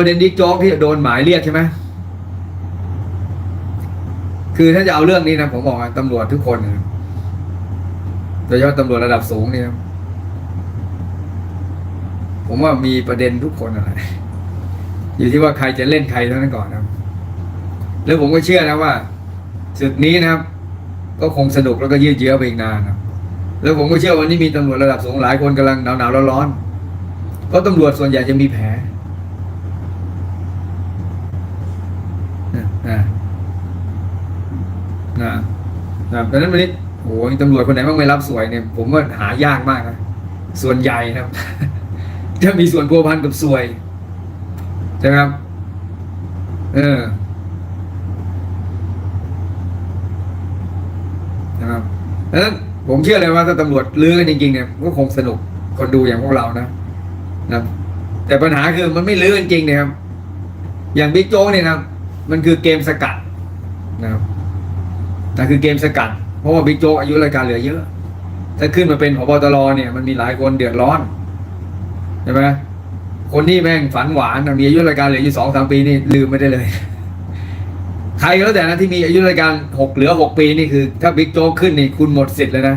ประเด็นบิ๊กโจ๊กที่โดนหมายเรียกใช่ไหมคือถ้าจะเอาเรื่องนี้นะผมบอกตำรวจทุกคนนะโดยเฉพาะตำรวจระดับสูงเนี่ยผมว่ามีประเด็นทุกคนอะไรอยู่ที่ว่าใครจะเล่นใครเท่านั้นก่อนนะแล้วผมก็เชื่อนะว่าศึกนี้นะครับ ก็คงสนุกแล้วก็ยืดเยื้อไปอีกนานนะแล้วผมก็เชื่อวันนี้มีตำรวจระดับสูงหลายคนกำลังหนาวหนาวๆร้อนๆเพราะตำรวจส่วนใหญ่จะมีแผลนะนะนะ นะดังนั้นวันนี้โอ้ยตำรวจคนไหนบ้างไม่รับสวยเนี่ย ผมว่าหายากมากนะส่วนใหญ่นะครับจะมีส่วนพัวพันกับสวยใช่ไหมครับเออนะครับดังนั้นผมเชื่อเลยว่าถ้าตำรวจลื้อกันจริงๆเนี่ยก็คงสนุกคนดูอย่างพวกเรานะนะแต่ปัญหาคือมันไม่ลื้อกันจริงนะครับ อย่างบิ๊กโจ๊กเนี่ยนะมันคือเกมสกัดนะครับ นั่คือเกมสกัด เพราะว่าบิ๊กโจ๊กอายุรายการเหลือเยอะ ถ้าขึ้นมาเป็นพบตรเนี่ยมันมีหลายคนเดือดร้อนใช่ไหมคนที่แม่งฝันหวานมีอายุรายการเหลืออยู่สองสามปีนี่ลืมไม่ได้เลย ใครก็แล้วแต่นะที่มีอายุรายการหกเหลือหกปีนี่คือ ถ้าบิ๊กโจ๊กขึ้นนี่คุณหมดสิทธิ์เลยนะ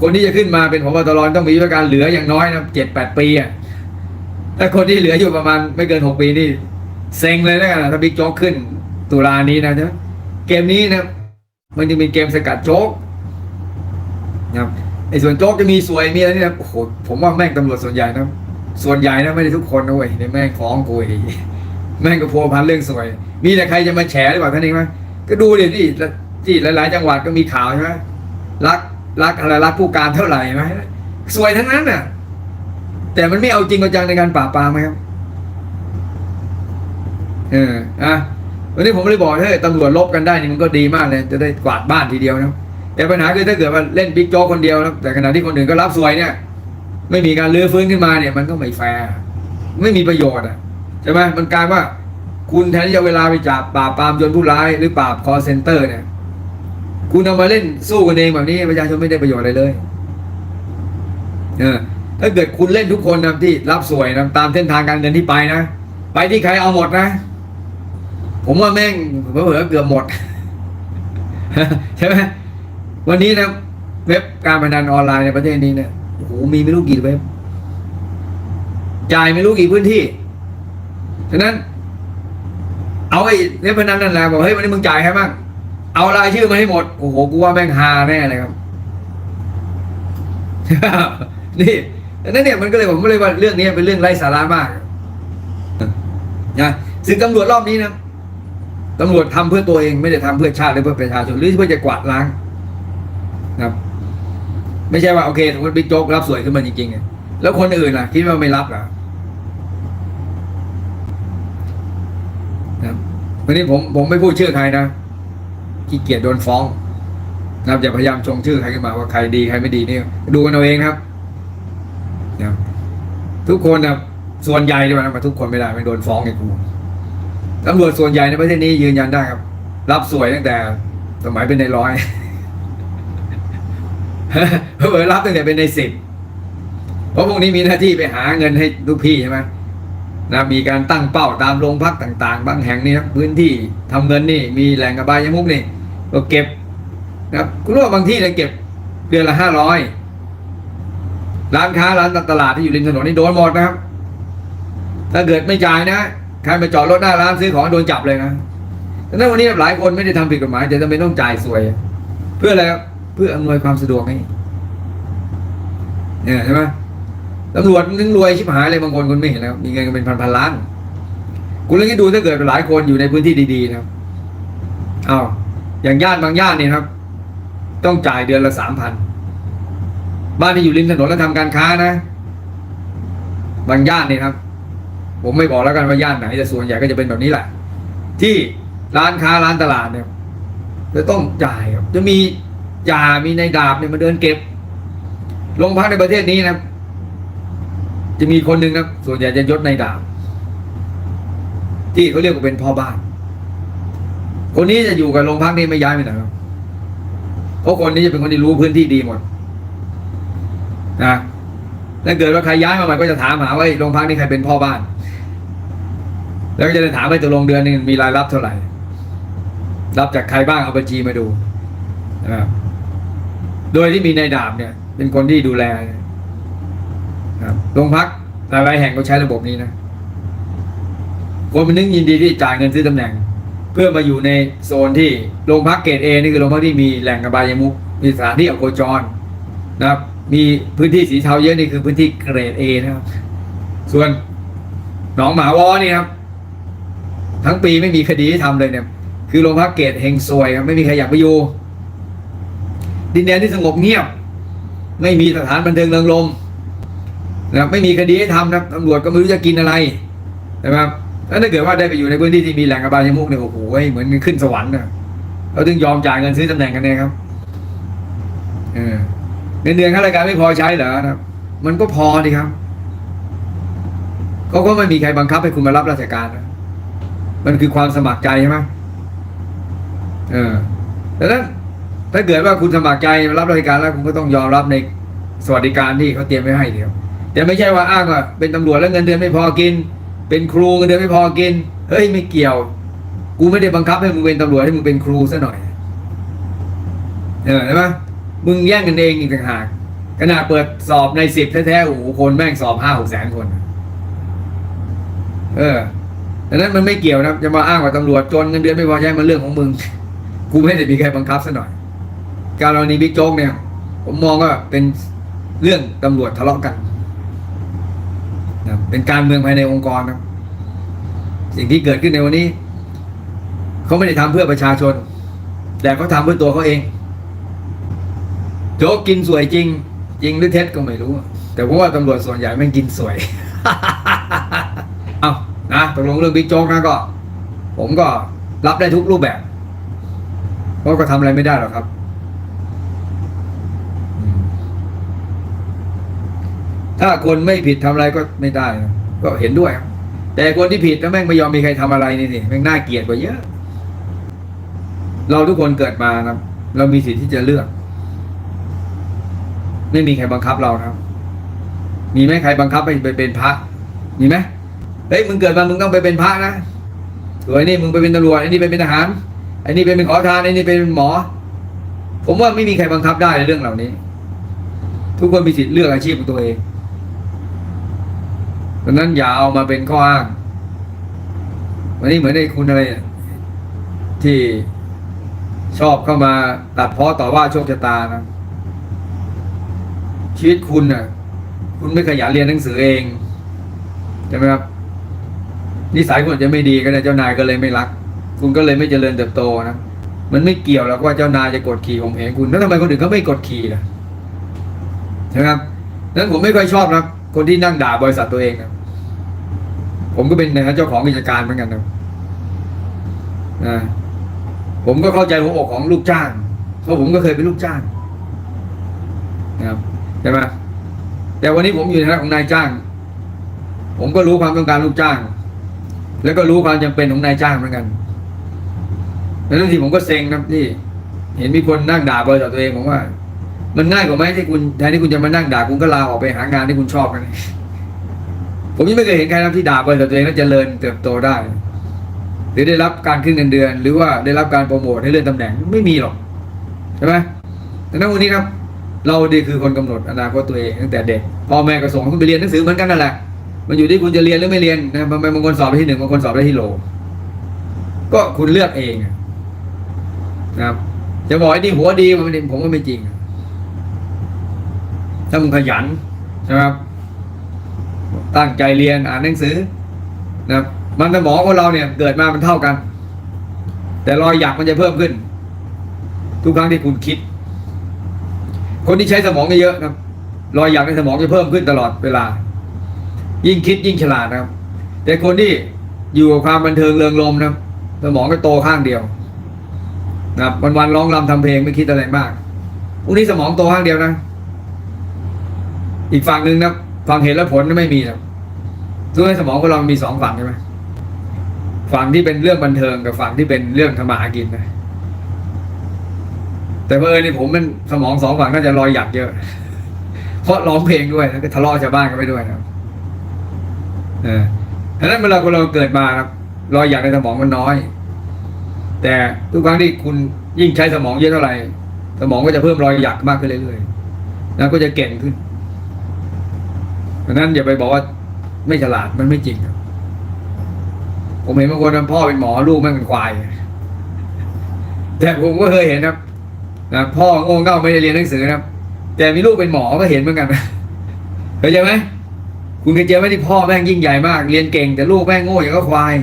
คนที่จะขึ้นมาเป็นพบตรต้องมีอายุรายการเหลืออย่างน้อยนะเจ็ดแปดปีอะแต่คนที่เหลืออยู่ประมาณไม่เกินหกปีนี่เซ็งเลยนะถ้าบิ๊กโจ๊กขึ้นตุลานี้นะใช่ไหมเกมนี้นะ มันจะเป็นเกมสกัดโจ๊กนะครับไอ้ส่วนโจ๊กจะมีสวยมีอะไรนี่นะโอ้โหผมว่าแม่งตำรวจส่วนใหญ่นะส่วนใหญ่นะไม่ได้ทุกคนนะเว้ยในแม่งฟ้องกูไอ้แม่งก็พัวพันเรื่องสวย มีแต่ใครจะมาแฉหรือเปล่าท่านเองไหมก็ดูดิที่ที่หลาย ๆ จังหวัดก็มีข่าวใช่ไหมรักรักอะไรรักผู้การเท่าไหร่ไหมสวยทั้งนั้นน่ะ แต่มันไม่เอาจริงเอาจังในการปราบปรามไหมครับ เอออะ วันนี้ผมเลยบอกเฮ้ยตำรวจลบกันได้นี่มันก็ดีมากเลย จะได้กวาดบ้านทีเดียวนะแต่ปัญหาคือถ้าเกิดว่าเล่นบิ๊กโจ๊กคนเดียวนะแต่ขณะที่คนอื่นก็รับสวยเนี่ย ไม่มีการลื้อฟื้นขึ้นมาเนี่ย มันก็ไม่แฟร์ไม่มีประโยชน์อะใช่ไหมมันกลายว่า คุณแทนที่จะเวลาไปจับปราบปรามโจรผู้ร้ายหรือปราบคอเซนเตอร์เนี่ย คุณเอามาเล่นสู้กันเองแบบนี้ประชาชนไม่ได้ประโยชน์อะไรเลยเออถ้าเกิดคุณเล่นทุกคนนะที่รับสวยนะตามเส้นทางการเงินที่ไปนะ ไปที่ใครเอาหมดนะ ผมว่าแม่งเผลอเกือบหมด ใช่ไหมวันนี้นะเว็บการพนันออนไลน์ในประเทศนี้เนี่ยโอ้โหมีไม่รู้กี่เว็บจ่ายไม่รู้กี่พื้นที่ฉะนั้น เอาไอ้เว็บพนันนั่นแหละบอกเฮ้ยวันนี้มึงจ่ายให้บ้างเอารายชื่อมาให้หมดโอ้โหกูว่าแม่งฮาแน่เลยครับนี่ดังนั้นเนี่ยมันก็เลยผมก็เลยว่าเรื่องนี้เป็นเรื่องไร้สาระมากนะซึ่งตำรวจรอบนี้นะ ตำรวจทำเพื่อตัวเองไม่ได้ทำเพื่อชาติหรือเพื่อประชาชนหรือเพื่อจะกวาดล้างครับ ไม่ใช่ว่าโอเคสมมติบิ๊กโจ๊กรับสวยขึ้นมาจริงๆเนี่ยแล้วคนอื่นล่ะคิดว่าไม่รับเหรอครับวันนี้ผมผมไม่พูดชื่อใครนะขี้เกียจโดนฟ้องนะครับอย่าพยายามชงชื่อใครขึ้นมาว่าใครดีใครไม่ดีนี่ดูกันเอาเองครับนะทุกคนนะส่วนใหญ่ด้วยนะมาทุกคนไม่ได้ไม่โดนฟ้องไอ้กู ตำรวจส่วนใหญ่ในประเทศนี้ยืนยันได้ครับ รับสวยตั้งแต่ สมัยเป็นในร้อยเผลอรับตั้งแต่เป็นในสิบเพราะพวกนี้มีหน้าที่ไปหาเงินให้ลูกพี่ใช่ไหมนะมีการตั้งเป้าตามโรงพักต่าง ๆ บางแห่งนี่นะพื้นที่ทำเงินนี่ มีแหล่งกระบายยมุกนี่ก็เก็บนะครับคุณรู้ว่าบางที่เนี่ยเก็บเดือนละห้าร้อยร้านค้าร้านตลาดที่อยู่ริมถนนนี่โดนหมดนะครับ ถ้าเกิดไม่จ่ายนะ ใครไปจอดรถหน้าร้านซื้อของโดนจับเลยนะดังนั้นวันนี้หลายคนไม่ได้ทำผิดกฎหมายแต่จำเป็นต้องจ่ายสวย เพื่ออะไรเพื่ออำนวยความสะดวกให้เนี่ยใช่ไหมตำรวจนึงรวยชิบหายเลยบางคนคุณไม่เห็นแล้ว มีเงินกันเป็นพันพันๆล้านคุณลองคิดดูถ้าเกิดหลายคนอยู่ในพื้นที่ดีๆนะครับอ้าวอย่างย่านบางย่านเนี่ยครับ ต้องจ่ายเดือนละสามพันบ้านที่อยู่ริมถนนแล้วทำการค้านะ บางย่านเนี่ยครับ ผมไม่บอกแล้วกันว่าย่านไหนแต่ส่วนใหญ่ก็จะเป็นแบบนี้แหละ ที่ร้านค้าร้านตลาดเนี่ยจะต้องจ่ายครับจะมีจ่ามีในายดาบเนี่ยมาเดินเก็บโรงพักในประเทศนี้นะ จะมีคนหนึ่งนะส่วนใหญ่จะยศในายดาบ ที่เขาเรียกว่าเป็นพ่อบ้าน คนนี้จะอยู่กับโรงพักนี้ไม่ย้ายไปไหนครับเพราะคนนี้จะเป็นคนที่รู้พื้นที่ดีหมดนะถ้าเกิดว่าใครย้ายมาใหม่ก็จะถามหาว่าโรงพักนี้ใครเป็นพ่อบ้าน แล้วก็จะได้ถามไปตกลงเดือนหนึงมีรายรับเท่าไหร่ รับจากใครบ้างเอาบัญชีมาดูนะครับโดยที่มีนายดาบเนี่ย เป็นคนที่ดูแลนะครับโรงพักหลายๆแห่งก็ใช้ระบบนี้นะคนมันนึกยินดีที่จ่ายเงินซื้อตำแหน่ง เพื่อมาอยู่ในโซนที่โรงพักเกรดเอนี่คือโรงพักที่มีแหล่งกระบายมุกมีสถานที่อโคจรนะครับ มีพื้นที่สีเทาเยอะนี่คือพื้นที่เกรดเอนะครับ ส่วนหนองหมาวอนี่ครับ ทั้งปีไม่มีคดีให้ทำเลยเนี่ย คือโรงพักเกตเฮงซวยครับไม่มีใครอยากไปอยู่ ดินแดนที่สงบเงียบ ไม่มีสถานบันเทิงเริงรมนะครับไม่มีคดีให้ทำนะตำรวจก็ไม่รู้จะกินอะไรนะครับแล้วถ้าเกิดว่าได้ไปอยู่ในพื้นที่ที่มีแหล่งอบายมุกเนี่ยโอ้โหเหมือนขึ้นสวรรค์นะเราถึงยอมจ่ายเงินซื้อตำแหน่งกันเนี่ยครับเงินเดือนข้าราชการไม่พอใช้เหรอนะครับมันก็พอดีครับก็ไม่มีใครบังคับให้คุณมารับราชการนะ มันคือความสมัครใจใช่ไหมเออดังนั้นถ้าเกิดว่าคุณสมัครใจรับราชการแล้วคุณก็ต้องยอมรับในสวัสดิการที่เขาเตรียมไว้ให้เดียว แต่ไม่ใช่ว่าอ้างว่าเป็นตำรวจแล้วเงินเดือนไม่พอกิน เป็นครูเงินเดือนไม่พอกิน เฮ้ยไม่เกี่ยว กูไม่ได้บังคับให้มึงเป็นตำรวจให้มึงเป็นครูซะหน่อยเออใช่ไหมมึงแย่งกันเองอีกต่างหากขนาดเปิดสอบในสิบแท้ๆโอ้โหคนแม่งสอบห้าหกแสนคน เออ ดังนั้นมันไม่เกี่ยวนะจะมาอ้างว่าตำรวจจนเงินเดือนไม่พอใช้มันเรื่องของมึง กูไม่ได้มีใครบังคับซะหน่อย การรณีบิ๊กโจ๊กเนี่ย ผมมองว่าเป็นเรื่องตำรวจทะเลาะกันนะเป็นการเมืองภายในองค์กรนะสิ่งที่เกิดขึ้นในวันนี้เขาไม่ได้ทำเพื่อประชาชน แต่เขาทำเพื่อตัวเขาเอง โจ๊กกินสวยจริง จริงหรือเท็จก็ไม่รู้ แต่ผมว่าตำรวจส่วนใหญ่แม่กินสวย เอา นะตกลงเรื่องบิ๊กโจ๊กนะก็ ผมก็รับได้ทุกรูปแบบเพราะก็ทำอะไรไม่ได้หรอกครับถ้าคนไม่ผิดทำอะไรก็ไม่ได้นะก็เห็นด้วย แต่คนที่ผิดแล้วแม่งไม่ยอมมีใครทำอะไรนี่นี่แม่งน่าเกลียดกว่าเยอะ เราทุกคนเกิดมานะเรามีสิทธิ์ที่จะเลือก ไม่มีใครบังคับเราครับ มีไหมใครบังคับไปเป็นพระ มีไหม เฮ้ยมึงเกิดมามึงต้องไปเป็นพระนะส่วนนี่มึงไปเป็นตำรวจไอ้นี่ไปเป็นทหารไอ้นี่ไปเป็นขอทานไอ้นี่ไปเป็นหมอ ผมว่าไม่มีใครบังคับได้ในเรื่องเหล่านี้ ทุกคนมีสิทธิ์เลือกอาชีพของตัวเองดังนั้นอย่าเอามาเป็นข้ออ้างวันนี้เหมือนไอ้คุณอะไรที่ชอบเข้ามาตัดเพ้อต่อว่าโชคชะตานะชีวิตคุณน่ะ คุณไม่ขยันเรียนหนังสือเองใช่ไหมครับ นิสัยคุณอาจจะไม่ดีก็ได้เจ้านายก็เลยไม่รัก คุณก็เลยไม่เจริญเติบโตนะมันไม่เกี่ยวหรอกว่าเจ้านายจะกดขี่ผมเหงคุณแล้วทำไมคนอื่นเขาไม่กดขี่ล่ะใช่ไหมครับนั้นผมไม่ค่อยชอบนะคนที่นั่งด่าบริษัทตัวเองนะผมก็เป็นนะเจ้าของกิจการเหมือนกันนะนะผมก็เข้าใจหัวอกของลูกจ้างเพราะผมก็เคยเป็นลูกจ้างนะครับใช่ไหมแต่วันนี้ผมอยู่ในฐานะของนายจ้าง ผมก็รู้ความต้องการลูกจ้าง แล้วก็รู้ความจำเป็นของนายจ้างเหมือนกันแล้วบางทีผมก็เซ็งนะที่ เห็นมีคนนั่งด่าบริษัทตัวเองผมว่า มันง่ายกว่าไหมที่คุณแทนที่คุณจะมานั่งด่าคุณก็ลาออกไปหางานที่คุณชอบกันผมยังไม่เคยเห็นใครนะที่ด่าบริษัทตัวเองแล้วเจริญเติบโตได้ หรือได้รับการขึ้นเงินเดือน หรือว่าได้รับการโปรโมทให้เลื่อนตำแหน่งไม่มีหรอกใช่ไหมแต่ณวันนี้ครับ เราดีคือคนกำหนดอนาคตตัวเองตั้งแต่เด็กพ่อแม่ก็ส่งคุณไปเรียนหนังสือเหมือนกันนั่นแหละ มันอยู่ที่คุณจะเรียนหรือไม่เรียนนะบางบางคนสอบได้ที่หนึ่งบางคนสอบได้ที่โหลก็คุณเลือกเองนะครับจะบอกไอ้นี่หัวดีมันผมว่าไม่จริง ถ้ามึงขยันนะครับ ตั้งใจเรียนอ่านหนังสือนะครับมันสมองของเราเนี่ย เกิดมามันเท่ากัน แต่รอยหยักมันจะเพิ่มขึ้น ทุกครั้งที่คุณคิด คนที่ใช้สมองเยอะๆนะครับรอยหยักในสมองจะเพิ่มขึ้นตลอดเวลา ยิ่งคิดยิ่งฉลาดนะครับ แต่คนที่อยู่กับความบันเทิงเริงรมนะสมองก็โตข้างเดียวนะครับวันๆร้องรำทำเพลงไม่คิดอะไรมากพวกนี้สมองโตข้างเดียวนะ อีกฝั่งหนึ่งนะฝั่งเหตุและผลไม่มีนะทุกในสมองของเรามีสองฝั่งใช่ไหมฝั่งที่เป็นเรื่องบันเทิงกับฝั่งที่เป็นเรื่องทำมากินนะแต่เพอเออนี่ผมเป็นสมองสองฝั่งน่าจะรอยหยักเยอะ เพราะร้องเพลงด้วยแล้วก็ทะเลาะชาวบ้านกันไปด้วยนะครับ เออดังนั้นเวลาคนเราเกิดมาครับรอยหยักในสมองมันน้อย แต่ทุกครั้งที่คุณยิ่งใช้สมองเยอะเท่าไหร่ สมองก็จะเพิ่มรอยหยักมากขึ้นเรื่อยๆแล้วก็จะเก่งขึ้นดังนั้นอย่าไปบอกว่าไม่ฉลาดมันไม่จริงครับผมเห็นบางคนพ่อเป็นหมอลูกแม่งเป็นควาย แต่ผมก็เคยเห็นครับนะพ่อโง่เง่าไม่ได้เรียนหนังสือนะครับ แต่มีลูกเป็นหมอก็เห็นเหมือนกันนะเข้าใจไหม คุณเคยเจอไหมที่พ่อแม่งยิ่งใหญ่มาก เรียนเก่งแต่ลูกแม่งโง่อย่างก็ควาย